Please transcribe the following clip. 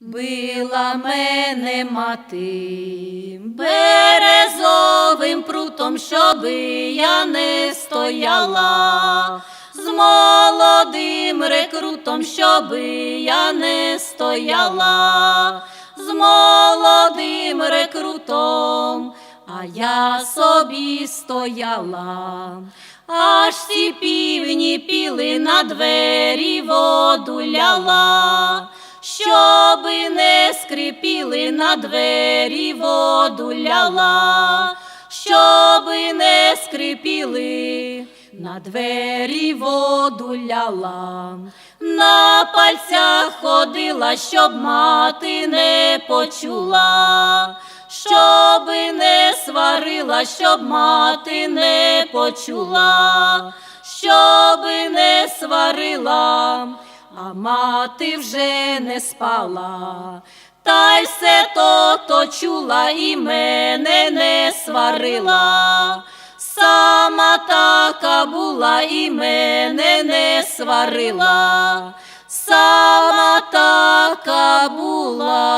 Била мене мати березовим прутом, щоби я не стояла, з молодим рекрутом, щоби я не стояла, з молодим рекрутом, а я собі стояла. Аж ці півні піли на двері воду ляла, щоби не скрипіли на двері воду ляла, щоби не скрипіли, на двері воду ляла, на пальцях ходила, щоб мати не почула. Щоби не сварила, щоб мати не почула, щоби не сварила, а мати вже не спала, та й все то то чула і мене не сварила. Сама така була і мене не сварила, сама така була.